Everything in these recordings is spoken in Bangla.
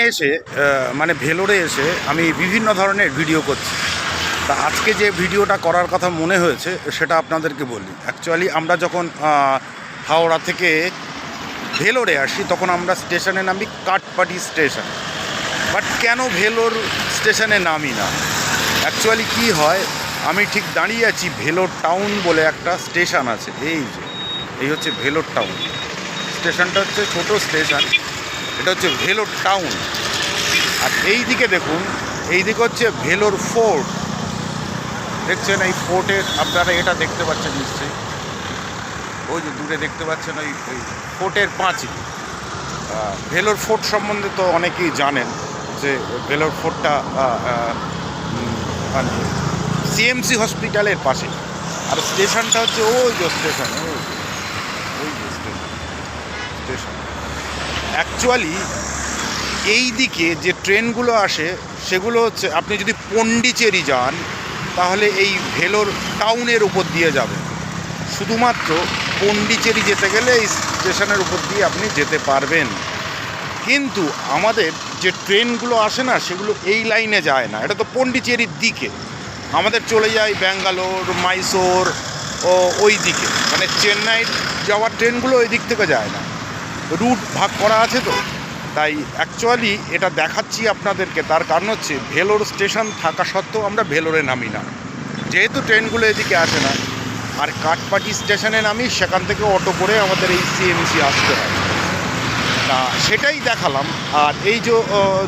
এখানে এসে মানে ভেলোরে এসে আমি বিভিন্ন ধরনের ভিডিও করছি। তা আজকে যে ভিডিওটা করার কথা মনে হয়েছে, সেটা আপনাদেরকে বলি। অ্যাকচুয়ালি আমরা যখন হাওড়া থেকে ভেলোরে আসি, তখন আমরা স্টেশনে নামি কাটপাটি স্টেশন। বাট কেন ভেলোর স্টেশনে নামি না? অ্যাকচুয়ালি কি হয়, আমি ঠিক দাঁড়িয়ে আছি ভেলোর টাউন বলে একটা স্টেশন আছে। এই যে, এই হচ্ছে ভেলোর টাউন। স্টেশনটা হচ্ছে ছোট স্টেশন। এটা হচ্ছে ভেলোর টাউন। আর এই দিকে দেখুন, এই দিকে হচ্ছে ভেলোর ফোর্ট। দেখছেন এই ফোর্টের, আপনারা এটা দেখতে পাচ্ছেন নিশ্চয়ই। ওই যে দূরে দেখতে পাচ্ছেন ওই ওই ফোর্টের পাঁচিল ভেলোর ফোর্ট সম্বন্ধে তো অনেকেই জানেন যে ভেলোর ফোর্টটা মানে সিএমসি হসপিটালের পাশে। আর স্টেশনটা হচ্ছে ওই যে স্টেশন, ওই ওই যে স্টেশন স্টেশন। অ্যাকচুয়ালি এই দিকে যে ট্রেনগুলো আসে, সেগুলো হচ্ছে আপনি যদি পন্ডিচেরি যান, তাহলে এই ভেলোর টাউনের উপর দিয়ে যাবে শুধুমাত্র পন্ডিচেরি যেতে গেলে এই স্টেশনের উপর দিয়ে আপনি যেতে পারবেন। কিন্তু আমাদের যে ট্রেনগুলো আসে না, সেগুলো এই লাইনে যায় না। এটা তো পন্ডিচেরির দিকে। আমাদের চলে যায় ব্যাঙ্গালোর, মাইসোর, ও ওই দিকে। মানে চেন্নাই যাওয়ার ট্রেনগুলো ওই দিক থেকে যায় না। রুট ভাগ করা আছে তো? তাই অ্যাকচুয়ালি এটা দেখাচ্ছি আপনাদেরকে। তার কারণ হচ্ছে, ভেলোর স্টেশন থাকা সত্ত্বেও আমরা ভেলোরে নামি না। যেহেতু ট্রেনগুলো এদিকে আসে না, আর কাঠপাটি স্টেশনে নামি, সেখান থেকে অটো করে আমাদের এই সিএমসি আসতে হয়। তা সেটাই দেখালাম। আর এই যে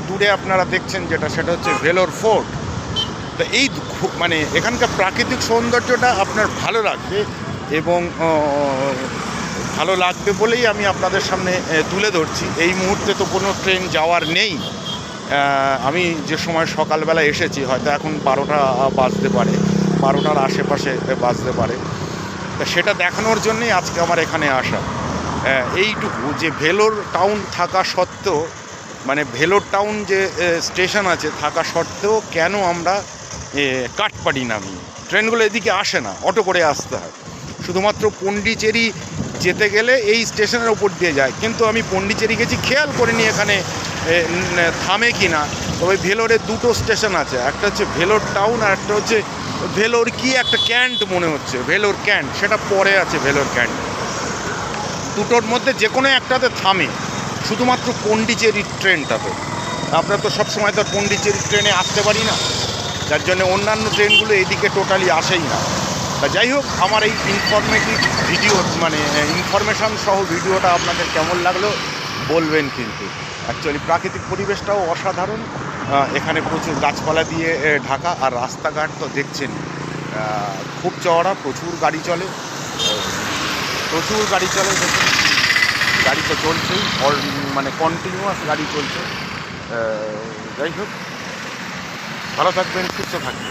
দূরে আপনারা দেখছেন যেটা, সেটা হচ্ছে ভেলোর ফোর্ট তা এই মানে এখানকার প্রাকৃতিক সৌন্দর্যটা আপনার ভালো লাগবে এবং ভালো লাগবে বলেই আমি আপনাদের সামনে তুলে ধরছি। এই মুহূর্তে তো কোনো ট্রেন যাওয়ার নেই। আমি যে সময় সকালবেলা এসেছি, হয়তো এখন বারোটা বাজতে পারে। বারোটার আশেপাশে বাজতে পারে। তা সেটা দেখানোর জন্যই আজকে আমার এখানে আসা। এইটুকু যে ভেলোর টাউন থাকা সত্ত্বেও মানে ভেলোর টাউন যে স্টেশন আছে থাকা সত্ত্বেও কেন আমরা কাঠপাড়ি নামি? ট্রেনগুলো এদিকে আসে না, অটো করে আসতে হয়। শুধুমাত্র পন্ডিচেরি যেতে গেলে এই স্টেশনের ওপর দিয়ে যায়। কিন্তু আমি পন্ডিচেরি গেছি, খেয়াল করিনি এখানে থামে কি না তবে ভেলোরে দুটো স্টেশন আছে, একটা হচ্ছে ভেলোর টাউন আর একটা হচ্ছে ভেলোর কি একটা ক্যান্ট মনে হচ্ছে, ভেলোর ক্যান্ট, সেটা পরে আছে ভেলোর ক্যান্ট। দুটোর মধ্যে যে কোনো একটাতে থামে, শুধুমাত্র পন্ডিচেরির ট্রেনটাতে। আমরা তো সবসময় তো পন্ডিচেরির ট্রেনে আসতে পারি না, যার জন্য অন্যান্য ট্রেনগুলো এদিকে টোটালি আসেই না। তা যাই হোক, আমার এই ইনফরমেটিভ ভিডিও মানে ইনফরমেশান সহ ভিডিওটা আপনাদের কেমন লাগল বলবেন কিন্তু। অ্যাকচুয়ালি প্রাকৃতিক পরিবেশটাও অসাধারণ। এখানে প্রচুর গাছপালা দিয়ে ঢাকা আর রাস্তাঘাট তো দেখছেন। খুব চওড়া, প্রচুর গাড়ি চলে। প্রচুর গাড়ি চলে গাড়ি তো চলছেই মানে কন্টিনিউয়াস গাড়ি চলছে। যাই হোক, ভালো থাকবেন, সুস্থ থাকবেন।